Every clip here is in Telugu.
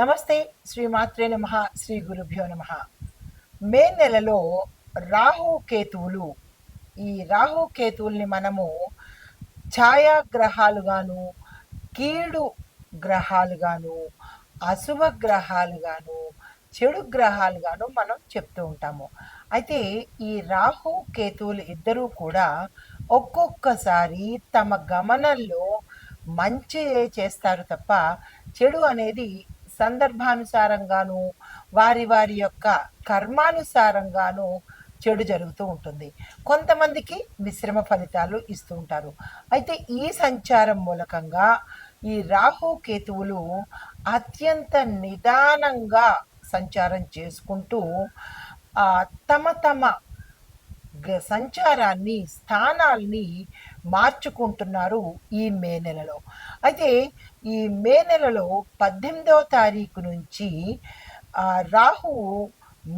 నమస్తే శ్రీ మాత్రే నమ శ్రీ గురుభ్యో నమ. మే నెలలో రాహు కేతువులు ఈ రాహు కేతువుల్ని మనము ఛాయాగ్రహాలుగాను కీడు గ్రహాలుగాను అశుభ గ్రహాలుగాను చెడు గ్రహాలుగాను మనం చెప్తూ ఉంటాము. అయితే ఈ రాహు కేతువులు ఇద్దరూ కూడా ఒక్కొక్కసారి తమ గమనంలో మంచి చేస్తారు తప్ప చెడు అనేది సందర్భానుసారంగాను వారి వారి యొక్క కర్మానుసారంగాను చెడు జరుగుతూ ఉంటుంది. కొంతమందికి మిశ్రమ ఫలితాలు ఇస్తూ ఉంటారు. అయితే ఈ సంచారం మూలకంగా ఈ రాహు కేతువులు అత్యంత నిదానంగా సంచారం చేసుకుంటూ తమ తమ సంచారాన్ని స్థానాల్ని మార్చుకుంటున్నారు ఈ మే నెలలో. అయితే ఈ మే నెలలో పద్దెనిమిదవ తారీఖు నుంచి రాహువు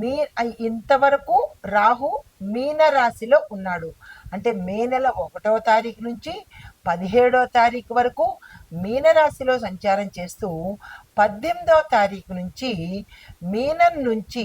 మీ ఇంతవరకు రాహు మీన రాశిలో ఉన్నాడు. అంటే మే నెల ఒకటవ తారీఖు నుంచి పదిహేడవ తారీఖు వరకు మీనరాశిలో సంచారం చేస్తూ పద్దెనిమిదవ తారీఖు నుంచి మీనం నుంచి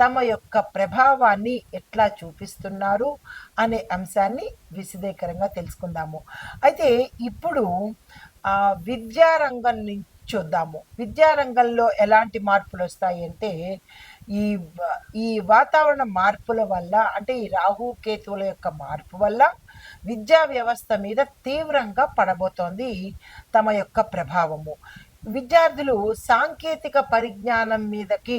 తమ యొక్క ప్రభావాన్ని ఎట్లా చూపిస్తున్నారు అనే అంశాన్ని విశదీకరంగా తెలుసుకుందాము. అయితే ఇప్పుడు ఆ, విద్యారంగం నుంచి చూద్దాము. విద్యారంగంలో ఎలాంటి మార్పులు వస్తాయి అంటే ఈ ఈ వాతావరణ మార్పుల వల్ల అంటే ఈ రాహు కేతువుల యొక్క మార్పు వల్ల విద్యా వ్యవస్థ మీద తీవ్రంగా పడబోతోంది తమ యొక్క ప్రభావము. విద్యార్థులు సాంకేతిక పరిజ్ఞానం మీదకి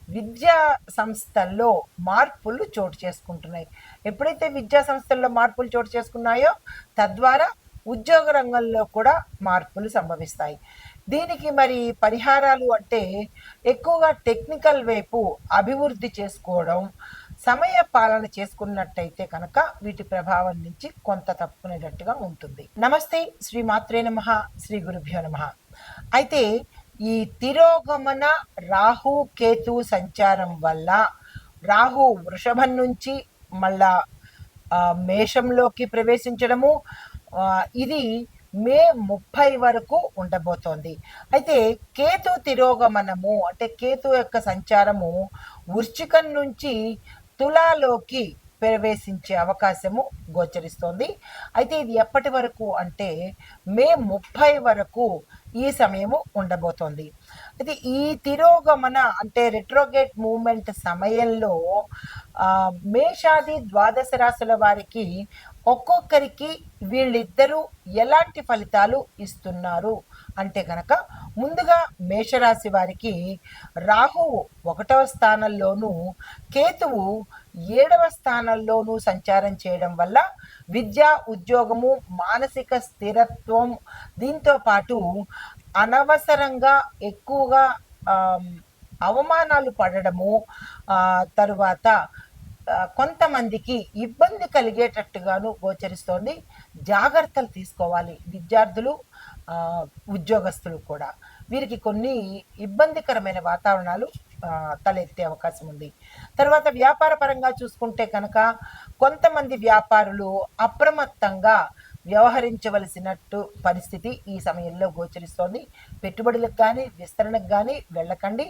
విద్యా సంస్థల్లో మార్పులు చోటు చేసుకుంటున్నాయి. ఎప్పుడైతే విద్యా సంస్థల్లో మార్పులు చోటు చేసుకున్నాయో తద్వారా ఉద్యోగ రంగంలో కూడా మార్పులు సంభవిస్తాయి. దీనికి మరి పరిహారాలు అంటే ఎక్కువగా టెక్నికల్ వైపు అభివృద్ధి చేసుకోవడం సమయ పాలన చేసుకున్నట్టయితే కనుక వీటి ప్రభావం నుంచి కొంత తప్పుకునేటట్టుగా ఉంటుంది. నమస్తే శ్రీ మాత్రే నమ శ్రీ గురుభ్యో నమ. అయితే ఈ తిరోగమన రాహు కేతు సంచారం వల్ల రాహు వృషభం నుంచి మళ్ళా మేషంలోకి ప్రవేశించడము ఇది మే ముప్పై వరకు ఉండబోతోంది. అయితే కేతు తిరోగమనము అంటే కేతు యొక్క సంచారము వృశ్చికం నుంచి తులాలోకి ప్రవేశించే అవకాశము గోచరిస్తోంది. అయితే ఇది ఎప్పటి వరకు అంటే మే ముప్పై వరకు ఈ సమయము ఉండబోతోంది. అయితే ఈ తిరోగమన అంటే రెట్రోగేట్ మూమెంట్ సమయంలో మేషాది ద్వాదశ రాశుల వారికి ఒక్కొక్కరికి వీళ్ళిద్దరూ ఎలాంటి ఫలితాలు ఇస్తున్నారు? అంటే కనుక ముందుగా మేషరాశి వారికి రాహువు ఒకటవ స్థానంలోనూ కేతువు ఏడవ స్థానంలోనూ సంచారం చేయడం వల్ల విద్య ఉద్యోగము మానసిక స్థిరత్వం దీంతో పాటు అనవసరంగా ఎక్కువగా అవమానాలు పడడము తరువాత కొంతమందికి ఇబ్బంది కలిగేటట్టుగాను గోచరిస్తోంది. జాగ్రత్తలు తీసుకోవాలి విద్యార్థులు ఉద్యోగస్తులు కూడా. వీరికి కొన్ని ఇబ్బందికరమైన వాతావరణాలు తలెత్తే అవకాశం ఉంది. తర్వాత వ్యాపార పరంగా చూసుకుంటే కనుక కొంతమంది వ్యాపారులు అప్రమత్తంగా వ్యవహరించవలసినట్టు పరిస్థితి ఈ సమయంలో గోచరిస్తోంది. పెట్టుబడులకు కానీ విస్తరణకు కానీ వెళ్ళకండి.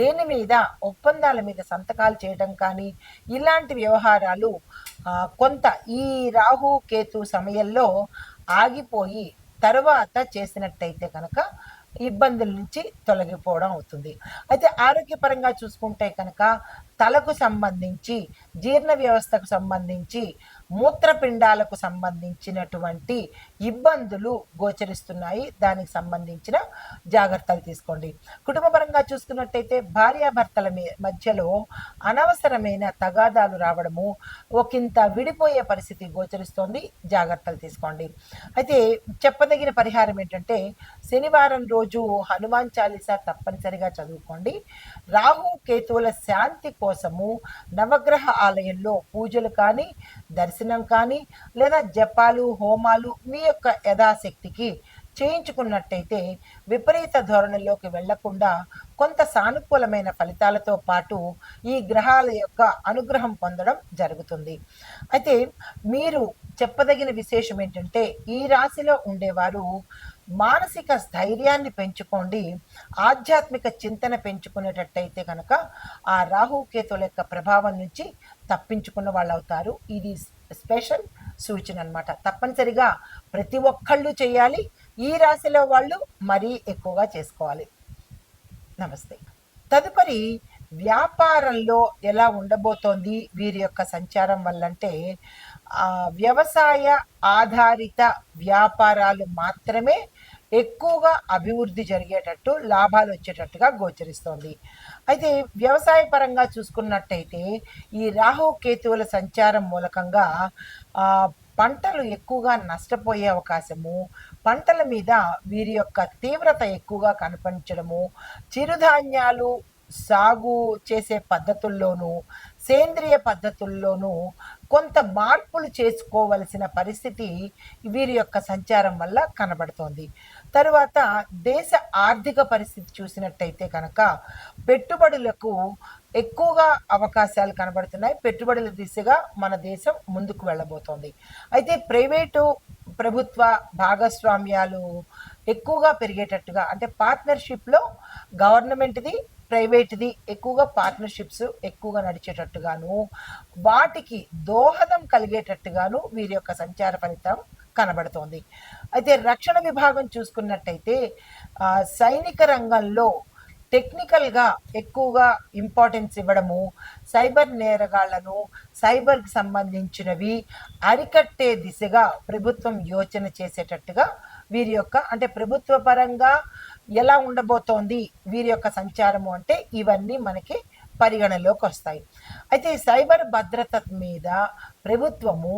దేని మీద ఒప్పందాల మీద సంతకాలు చేయడం కానీ ఇలాంటి వ్యవహారాలు కొంత ఈ రాహు కేతు సమయంలో ఆగిపోయి తర్వాత చేసినట్టయితే కనుక ఇబ్బందుల నుంచి తొలగిపోవడం అవుతుంది. అయితే ఆరోగ్యపరంగా చూసుకుంటే కనుక తలకు సంబంధించి జీర్ణ వ్యవస్థకు సంబంధించి మూత్రపిండాలకు సంబంధించినటువంటి ఇబ్బందులు గోచరిస్తున్నాయి. దానికి సంబంధించిన జాగ్రత్తలు తీసుకోండి. కుటుంబపరంగా చూసుకున్నట్టయితే భార్యాభర్తల మధ్యలో అనవసరమైన తగాదాలు రావడము ఒకంత విడిపోయే పరిస్థితి గోచరిస్తోంది. జాగ్రత్తలు తీసుకోండి. అయితే చెప్పదగిన పరిహారం ఏంటంటే శనివారం రోజు హనుమాన్ చాలీసా తప్పనిసరిగా చదువుకోండి. రాహు కేతువుల శాంతి కోసము నవగ్రహ ఆలయంలో పూజలు కానీ దర్శనం దర్శనం కానీ లేదా జపాలు హోమాలు మీ యొక్క యథాశక్తికి చేయించుకున్నట్టయితే విపరీత ధోరణిలోకి వెళ్ళకుండా కొంత సానుకూలమైన ఫలితాలతో పాటు ఈ గ్రహాల యొక్క అనుగ్రహం పొందడం జరుగుతుంది. అయితే మీరు చెప్పదగిన విశేషం ఏంటంటే ఈ రాశిలో ఉండేవారు మానసిక స్థైర్యాన్ని పెంచుకోండి ఆధ్యాత్మిక చింతన పెంచుకునేటట్టయితే కనుక ఆ రాహుకేతుల యొక్క ప్రభావం నుంచి తప్పించుకున్న వాళ్ళు అవుతారు ఇది స్పెషల్ సూచన అనమాట తప్పనిసరిగా ప్రతి ఒక్కళ్ళు చేయాలి. ఈ రాశిలో వాళ్ళు మరీ ఎక్కువగా చేసుకోవాలి. నమస్తే. తదుపరి వ్యాపారంలో ఎలా ఉండబోతోంది వీరి యొక్క సంచారం వల్లంటే ఆ, వ్యవసాయ ఆధారిత వ్యాపారాలు మాత్రమే ఎక్కువగా అభివృద్ధి జరిగేటట్టు లాభాలు వచ్చేటట్టుగా గోచరిస్తోంది. అయితే వ్యవసాయ పరంగా చూసుకున్నట్టయితే ఈ రాహు కేతువుల సంచారం మూలకంగా పంటలు ఎక్కువగా నష్టపోయే అవకాశము పంటల మీద వీరి యొక్క తీవ్రత ఎక్కువగా కనిపించడము చిరుధాన్యాలు సాగు చేసే పద్ధతుల్లోనూ సేంద్రియ పద్ధతుల్లోనూ కొంత మార్పులు చేసుకోవలసిన పరిస్థితి వీరి యొక్క సంచారం వల్ల కనబడుతోంది. తరువాత దేశ ఆర్థిక పరిస్థితి చూసినట్టయితే కనుక పెట్టుబడులకు ఎక్కువగా అవకాశాలు కనబడుతున్నాయి. పెట్టుబడుల దిశగా మన దేశం ముందుకు వెళ్ళబోతోంది. అయితే ప్రైవేటు ప్రభుత్వ భాగస్వామ్యాలు ఎక్కువగా పెరిగేటట్టుగా అంటే పార్ట్నర్షిప్లో గవర్నమెంట్ది ప్రైవేట్ది ఎక్కువగా పార్ట్నర్షిప్స్ ఎక్కువగా నడిచేటట్టుగాను వాటికి దోహదం కలిగేటట్టుగాను వీరి యొక్క సంచార ఫలితం కనబడుతోంది. అయితే రక్షణ విభాగం చూసుకున్నట్టయితే సైనిక రంగంలో టెక్నికల్గా ఎక్కువగా ఇంపార్టెన్స్ ఇవ్వడము సైబర్ నేరగాళ్ళను సైబర్కి సంబంధించినవి అరికట్టే దిశగా ప్రభుత్వం యోచన చేసేటట్టుగా వీరి యొక్క అంటే ప్రభుత్వ పరంగా ఎలా ఉండబోతోంది వీరి యొక్క సంచారము అంటే ఇవన్నీ మనకి పరిగణలోకి వస్తాయి. అయితే సైబర్ భద్రత మీద ప్రభుత్వము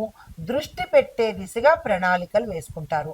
దృష్టి పెట్టే దిశగా ప్రణాళికలు వేసుకుంటారు.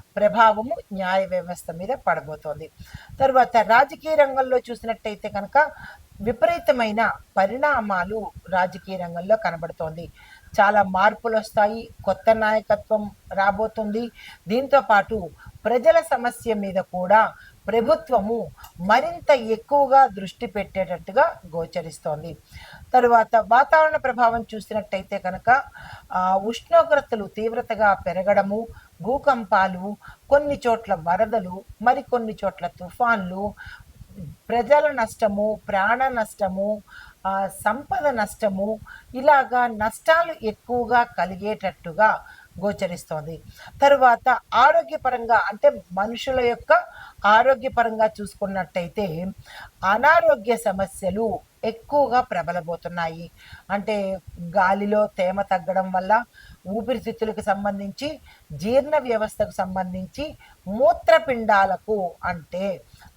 ప్రభావము న్యాయ వ్యవస్థ మీద పడబోతోంది. తర్వాత రాజకీయ రంగంలో చూసినట్టయితే కనుక విపరీతమైన పరిణామాలు రాజకీయ రంగంలో కనబడుతోంది. చాలా మార్పులు వస్తాయి కొత్త నాయకత్వం రాబోతుంది. దీంతో పాటు ప్రజల సమస్య మీద కూడా ప్రభుత్వము మరింత ఎక్కువగా దృష్టి పెట్టేటట్టుగా గోచరిస్తోంది. తరువాత వాతావరణ ప్రభావం చూసినట్టయితే కనుక ఉష్ణోగ్రతలు తీవ్రతగా పెరగడము భూకంపాలు కొన్ని చోట్ల వరదలు మరికొన్ని చోట్ల తుఫాన్లు ప్రజల నష్టము ప్రాణ నష్టము సంపద నష్టము ఇలాగా నష్టాలు ఎక్కువగా కలిగేటట్టుగా గోచరిస్తోంది. తరువాత ఆరోగ్యపరంగా అంటే మనుషుల యొక్క ఆరోగ్యపరంగా చూసుకున్నట్టయితే అనారోగ్య సమస్యలు ఎక్కువగా ప్రబలబోతున్నాయి. అంటే గాలిలో తేమ తగ్గడం వల్ల ఊపిరితిత్తులకు సంబంధించి జీర్ణ వ్యవస్థకు సంబంధించి మూత్రపిండాలకు అంటే